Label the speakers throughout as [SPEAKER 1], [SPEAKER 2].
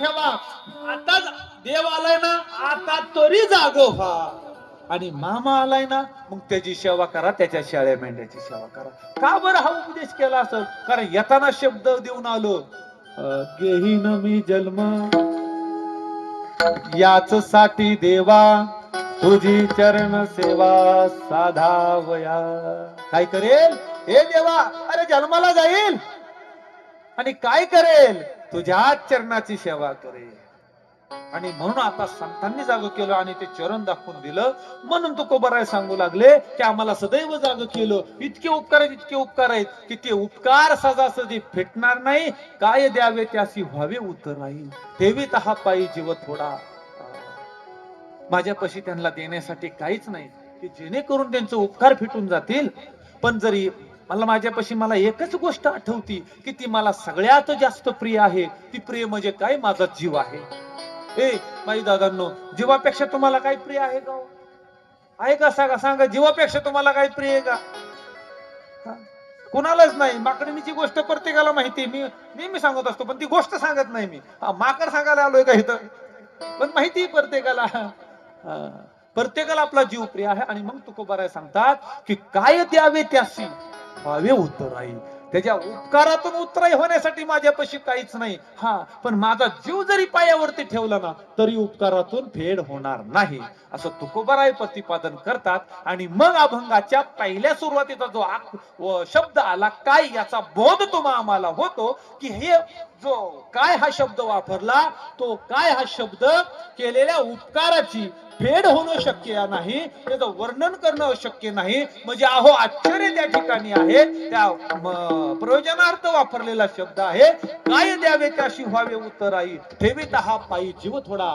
[SPEAKER 1] ठेवा. आता देव आलाय ना आता तरी जागो व्हा. आणि मामा आलाय ना मग त्याची सेवा करा त्याच्या शाळे मेंढ्याची सेवा करा. का बरं हा उपदेश केला असं कारण येताना शब्द देऊन आलो. अं, घेईन मी जन्म. याच साठी देवा तुझी चरण सेवा साधावया. काय करेल? हे देवा अरे जन्माला जाईल. आणि काय करेल? तुझ्याच चरणाची सेवा करे. आणि म्हणून आता संतांनी जाग केलं आणि ते चरण दाखवून दिलं. म्हणून तो सांगू लागले की आम्हाला सदैव जाग केलं. इतके उपकार आहेत इतके उपकार आहेत की ते उपकार सजासजी फेटणार नाही. काय द्यावे त्याशी व्हावे उतर राहील देवी हा पायी जीव थोडा. माझ्यापाशी त्यांना देण्यासाठी काहीच नाही. की जेणेकरून त्यांचे उपकार फिटून जातील. पण जरी मला माझ्यापाशी मला एकच गोष्ट आठवती की ती मला सगळ्यात जास्त प्रिय आहे. ती प्रिय म्हणजे काय? माझा जीव आहे. ए माई दादांनो जीवापेक्षा तुम्हाला काय प्रिय आहे का आहे का? सांगा सांगा जीवापेक्षा तुम्हाला काय प्रिय आहे का? कुणालाच नाही. माकडणीची गोष्ट प्रत्येकाला माहिती मी नेहमी सांगत असतो पण ती गोष्ट सांगत नाही मी. माकड सांगायला आलोय का इथं? पण माहिती प्रत्येकाला. हा. प्रत्येकाला आपला जीव प्रिय आहे आणि मग तुकोबाराय सांगतात की काय द्यावे त्याशी व्हावे उत्तराई त्याच्या उपकारातून उत्तराई होण्यासाठी माझ्यापाशी काहीच नाही. हा पण माझा जीव जरी पायावरती ठेवला ना तरी उपकारातून फेड होणार नाही. असं तुकोबराय प्रतिपादन करतात आणि मग अभंगाच्या पहिल्या सुरुवातीचा जो शब्द आला काय याचा बोध तुम्हा आम्हाला होतो की हे जो काय हा शब्द वापरला तो काय हा शब्द केलेल्या उपकाराची फेड होणं शक्य नाही त्याचं वर्णन करणं शक्य नाही. म्हणजे अहो आश्चर्य त्या ठिकाणी आहे. त्या प्रयोजनार्थ वापरलेला शब्द आहे. काय द्यावे त्याशी व्हावे उत्तर आई ठेवीत हा पायी जीव थोडा.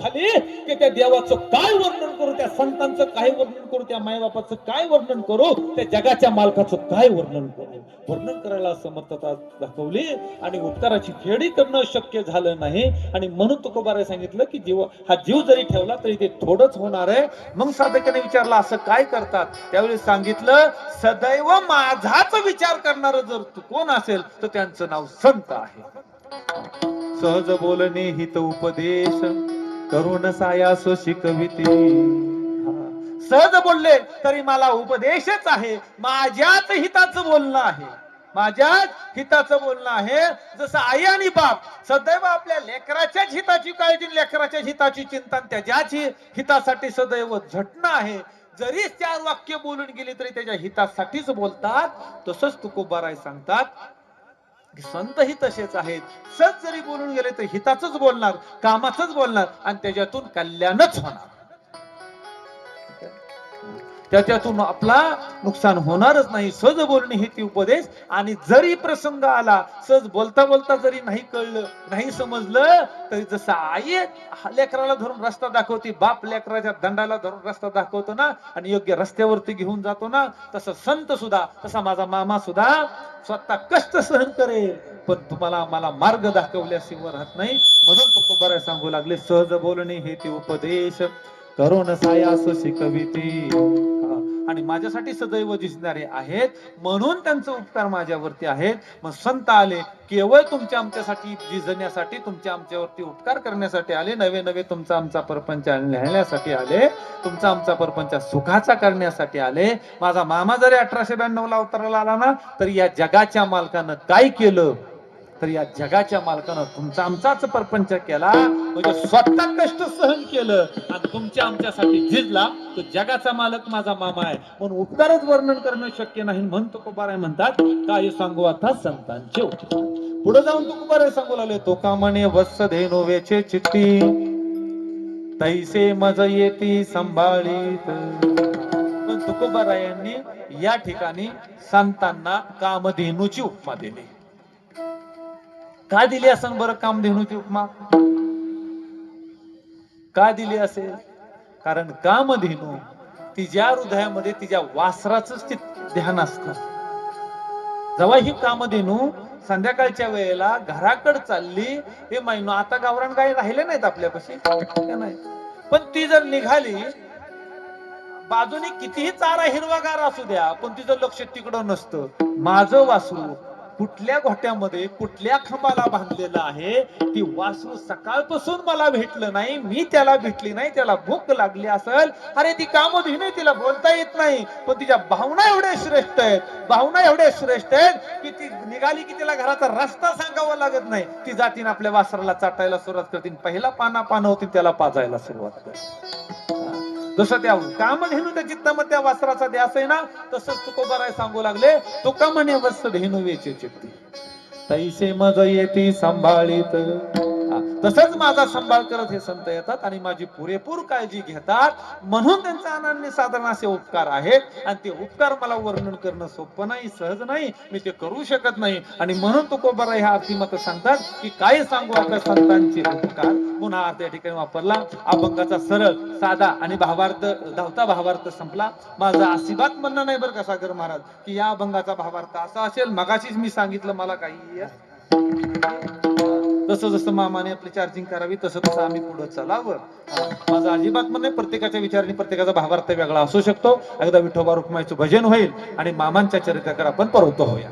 [SPEAKER 1] झाली की त्या देवाचं काय वर्णन करू त्या संतांचं काय वर्णन करू त्या मायबापाचं काय वर्णन करू त्या जगाच्या मालकाचं काय वर्णन करू? वर्णन करायला समर्थता दाखवली आणि उपकाराची फेडी करणं शक्य झालं नाही. आणि म्हणून तुकोबारे सांगितलं की जीव हा जीव जरी ठेवला तरी ते थोडंच होणार आहे. मग साधकाने विचारलं असं काय करतात? त्यावेळी सांगितलं सदैव माझाच विचार करणार जर तू कोण असेल तर त्यांचं नाव संत आहे. सहज बोलणे हित उपदेश. करुण सायास शिकविते सहज बोलले तरी मला उपदेशच आहे. माझ्याच हिताचं बोलणं आहे. माझ्याच हिताचं बोलणं आहे. जसं आई आणि बाप सदैव आपल्या लेकराच्याच हिताची काळजी लेकराच्या हिताची चिंता त्याच्याची हितासाठी सदैव झटणं आहे. जरी चार वाक्य बोलून गेली तरी त्याच्या हितासाठीच बोलतात. तसंच तुकोबाराय सांगतात संतही संत ही तसेच आहेत. सत जरी बोलून गेले तर हिताचंच बोलणार कामाचंच बोलणार आणि त्याच्यातून कल्याणच होणार. त्याच्यातून आपला नुकसान होणारच नाही. सहज बोलणे हे ती उपदेश. आणि जरी प्रसंग आला सहज बोलता बोलता जरी नाही कळलं नाही समजलं तरी जसं आई लेकराला धरून रस्ता दाखवते बाप लेकराच्या दंडाला धरून रस्ता दाखवतो ना आणि योग्य रस्त्यावरती घेऊन जातो ना तसं संत सुद्धा तसा माझा मामा सुद्धा स्वतः कष्ट सहन करेल. पण तुम्हाला मला मार्ग दाखवल्याशिवाय राहत नाही. म्हणून तो बरं सांगू लागले सहज बोलणे हे ते उपदेश. करुण सायास शिकविते हा. आणि माझ्यासाठी सदैव दिसणारे आहेत. म्हणून त्यांचे उपकार माझ्यावरती आहेत. मग संत आले केवळ तुमच्या आमच्यासाठी जिजण्यासाठी तुमच्या आमच्यावरती उपकार करण्यासाठी आले. नवे नवे तुमचा आमचा परपंच लिहिण्यासाठी आले. तुमचा आमचा परपंच सुखाचा करण्यासाठी आले. माझा मामा जरी अठराशे ब्याण्णव ला आला ना तरी या जगाच्या मालकानं काय केलं? तर या जगाच्या मालकानं तुमचा आमचाच परपंच केला म्हणजे स्वतः कष्ट सहन केलं आणि तुमच्या आमच्यासाठी झिजला तो जगाचा मालक माझा मामा आहे. म्हणून उपकारच वर्णन करणं शक्य नाही म्हणतो कुबाराय म्हणतात काय सांगू आता संतांचे पुढे जाऊन तो कुबाराय सांगू लागले तो कामाने वत्स धेनो वेचे चित्ती तैसे मज येती संभाळीत. पण तुकोबारायांनी या ठिकाणी संतांना कामधेनूची उपमा दिली. का दिली असेल बरं कामधेनूची उपमा? का दिली असेल? कारण काम धेनू तिच्या हृदयामध्ये तिच्या वासराच ध्यान असत. जेव्हा ही कामधेनू संध्याकाळच्या वेळेला घराकडे चालली हे महिनो आता गावरान गाय राहिले नाहीत आपल्यापाशी? नाही? पण ती जर निघाली बाजूने कितीही चारा हिरवागार असू द्या पण तिचं लक्ष तिकडं नसतं. माझं वासरू कुठल्या घोट्यामध्ये कुठल्या खांबाला बांधलेलं आहे ती वासरू सकाळपासून मला भेटलं नाही मी त्याला भेटली नाही त्याला भूक लागली असेल. अरे ती कामधुई नाही तिला बोलता येत नाही पण तिच्या भावना एवढ्या श्रेष्ठ आहेत भावना एवढ्या श्रेष्ठ आहेत की ती निघाली की तिला घराचा रस्ता सांगावा लागत नाही. ती जातीन आपल्या वासराला चाटायला सुरुवात करतील पहिला पाना पान होती त्याला पाजायला सुरुवात करते. जसं त्या कामधेनू त्या चित्तामध्ये त्या वासराचा ध्यास आहे ना तसंच तुकोबाराय सांगू लागले तुका म्हणे वस्त धेनू वेचे चित्ती तैसे मज येती सांभाळीत. तसंच माझा सांभाळ करत हे संत येतात आणि माझी पुरेपूर काळजी घेतात. म्हणून त्यांचा अनन्य साधारण असे उपकार आहेत. आणि ते उपकार मला वर्णन करणं सोपं नाही सहज नाही. मी ते करू शकत नाही. आणि म्हणून तुकोबारा ह्या अर्थीमत सांगतात की काय सांगू आपल्या संतांचे उपकार. पुन्हा अर्थ या ठिकाणी वापरला. अभंगाचा सरळ साधा आणि भावार्थ धावता भावार्थ संपला. माझा असिबात म्हणणं नाही बरं का सागर महाराज की या अभंगाचा भावार्थ असा असेल. मगाशीच मी सांगितलं मला काही तसं जसं मामाने आपली चार्जिंग करावी तसं तसं आम्ही पुढे चालावं. माझा माझं अजिबात नाही प्रत्येकाच्या विचाराने प्रत्येकाचा भावार्थ वेगळा असू शकतो. एकदा विठोबा रुक्माईचं भजन होईल आणि मामांच्या चरित्राकडे आपण परवतो होऊया.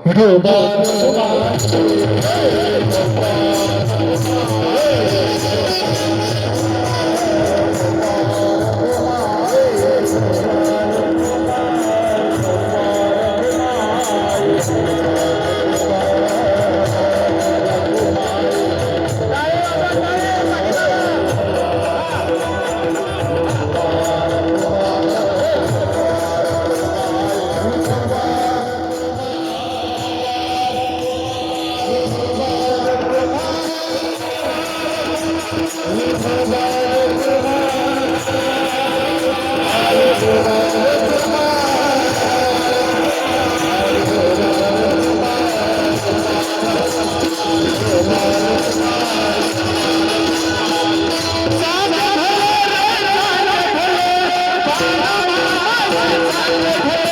[SPEAKER 2] Thank you.